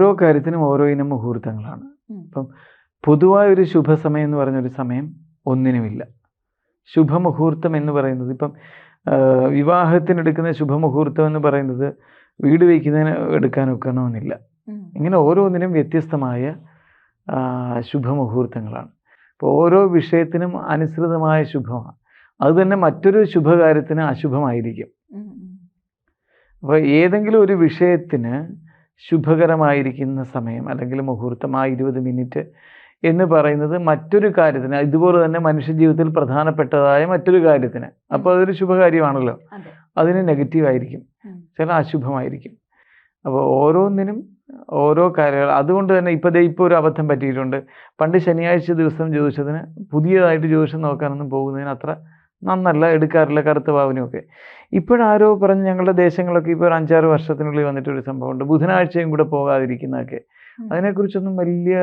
ഓരോ കാര്യത്തിനും ഓരോ ഇനം മുഹൂർത്തങ്ങളാണ്. ഇപ്പം പൊതുവായ ഒരു ശുഭസമയം എന്ന് പറഞ്ഞൊരു സമയം ഒന്നിനുമില്ല. ശുഭമുഹൂർത്തം എന്ന് പറയുന്നത് ഇപ്പം വിവാഹത്തിന് വിവാഹത്തിനെടുക്കുന്ന ശുഭമുഹൂർത്തം എന്ന് പറയുന്നത് വീട് വയ്ക്കുന്നതിന് എടുക്കാൻ ഒക്കണമെന്നില്ല ഇങ്ങനെ ഓരോന്നിനും വ്യത്യസ്തമായ ശുഭമുഹൂർത്തങ്ങളാണ്. അപ്പോൾ ഓരോ വിഷയത്തിനും അനുസൃതമായ ശുഭമാണ്. അത് തന്നെ മറ്റൊരു ശുഭകാര്യത്തിന് അശുഭമായിരിക്കും. അപ്പോൾ ഏതെങ്കിലും ഒരു വിഷയത്തിന് ശുഭകരമായിരിക്കുന്ന സമയം അല്ലെങ്കിൽ മുഹൂർത്തം ആ ഇരുപത് മിനിറ്റ് എന്ന് പറയുന്നത് മറ്റൊരു കാര്യത്തിന് ഇതുപോലെ തന്നെ മനുഷ്യ ജീവിതത്തിൽ പ്രധാനപ്പെട്ടതായ മറ്റൊരു കാര്യത്തിന്. അപ്പോൾ അതൊരു ശുഭകാര്യമാണല്ലോ. അതെ. അതിന് നെഗറ്റീവ് ആയിരിക്കും. ചില അശുഭമായിരിക്കും. അപ്പോൾ ഓരോന്നിനും ഓരോ കാര്യങ്ങൾ. അതുകൊണ്ട് തന്നെ ഇപ്പോൾ ദേ ഇപ്പോൾ ഒരു അബദ്ധം പറ്റിയിട്ടുണ്ട്. പണ്ട് ശനിയാഴ്ച ദിവസം ജ്യോതിഷത്തിന് പുതിയതായിട്ട് ജ്യോതിഷം നോക്കാനൊന്നും പോകുന്നതിന് അത്ര നന്നല്ല എടുക്കാറില്ല കറുത്ത പാവനൊക്കെ ഇപ്പോഴാരോ പറഞ്ഞ് ഞങ്ങളുടെ ദേശങ്ങളൊക്കെ ഇപ്പോൾ ഒരു അഞ്ചാറ് വർഷത്തിനുള്ളിൽ വന്നിട്ടൊരു സംഭവമുണ്ട്. ബുധനാഴ്ചയും കൂടെ പോകാതിരിക്കുന്നതൊക്കെ. അതിനെക്കുറിച്ചൊന്നും വലിയ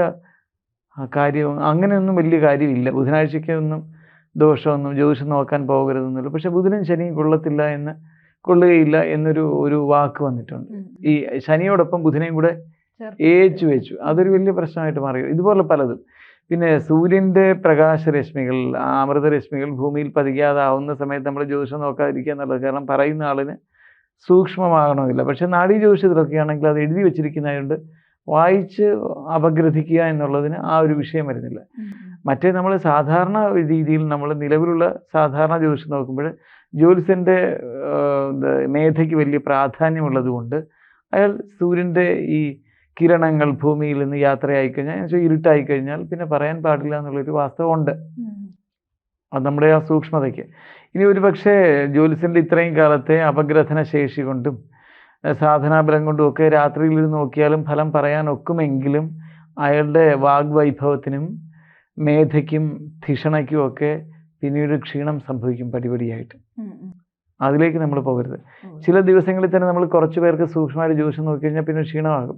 കാര്യം അങ്ങനെയൊന്നും വലിയ കാര്യമില്ല. ബുധനാഴ്ചയ്ക്കൊന്നും ദോഷമൊന്നും ജ്യോതിഷം നോക്കാൻ പോകരുതെന്നുള്ളൂ പക്ഷെ ബുധനും ശനിയും കൊള്ളത്തില്ല എന്ന് കൊള്ളുകയില്ല എന്നൊരു ഒരു വാക്ക് വന്നിട്ടുണ്ട്. ഈ ശനിയോടൊപ്പം ബുധനെയും കൂടെ ഏച്ചു വെച്ചു. അതൊരു വലിയ പ്രശ്നമായിട്ട് മാറി ഇതുപോലെ പലതും. പിന്നെ സൂര്യന്റെ പ്രകാശരശ്മികൾ അമൃതരശ്മികൾ ഭൂമിയിൽ പതിക്കാതാവുന്ന സമയത്ത് നമ്മൾ ജ്യോതിഷം നോക്കാതിരിക്കുക എന്നുള്ളത്. കാരണം പറയുന്ന ആളിന് സൂക്ഷ്മമാകണമെന്നില്ല പക്ഷേ നാഡീ ജ്യോതിഷത്തിലൊക്കെയാണെങ്കിൽ അത് എഴുതി വെച്ചിരിക്കുന്നതുകൊണ്ട് വായിച്ച് അപഗ്രഥിക്കുക എന്നുള്ളതിന് ആ ഒരു വിഷയം വരുന്നില്ല. മറ്റേ നമ്മൾ സാധാരണ രീതിയിൽ നമ്മൾ നിലവിലുള്ള സാധാരണ ജ്യോതിഷം നോക്കുമ്പോൾ ജ്യോത്സ്യന്റെ മേധയ്ക്ക് വലിയ പ്രാധാന്യമുള്ളത് കൊണ്ട് അയാൾ സൂര്യന്റെ ഈ കിരണങ്ങൾ ഭൂമിയിൽ നിന്ന് യാത്രയായി കഴിഞ്ഞാൽ എന്നുവെച്ചാൽ ഇരുട്ടായി കഴിഞ്ഞാൽ പിന്നെ പറയാൻ പാടില്ല എന്നുള്ളൊരു വാസ്തവമുണ്ട്. ഉണ്ട് അത് നമ്മുടെ ആ സൂക്ഷ്മതയ്ക്ക്. ഇനി ഒരു പക്ഷേ ജ്യോത്സ്യന്റെ ഇത്രയും കാലത്തെ അപഗ്രഥന ശേഷി കൊണ്ടും സാധനാബലം കൊണ്ടും ഒക്കെ രാത്രിയിൽ ഇരുന്ന് നോക്കിയാലും ഫലം പറയാൻ ഒക്കുമെങ്കിലും അയാളുടെ വാഗ്വൈഭവത്തിനും മേധയ്ക്കും ധിഷണയ്ക്കും ഒക്കെ പിന്നീട് ക്ഷീണം സംഭവിക്കും പടിപടിയായിട്ട്. അതിലേക്ക് നമ്മൾ പോകരുത്. ചില ദിവസങ്ങളിൽ തന്നെ നമ്മൾ കുറച്ചു പേർക്ക് സൂക്ഷ്മമായിട്ട് ജ്യോതിഷം നോക്കി കഴിഞ്ഞാൽ പിന്നെ ക്ഷീണമാകും.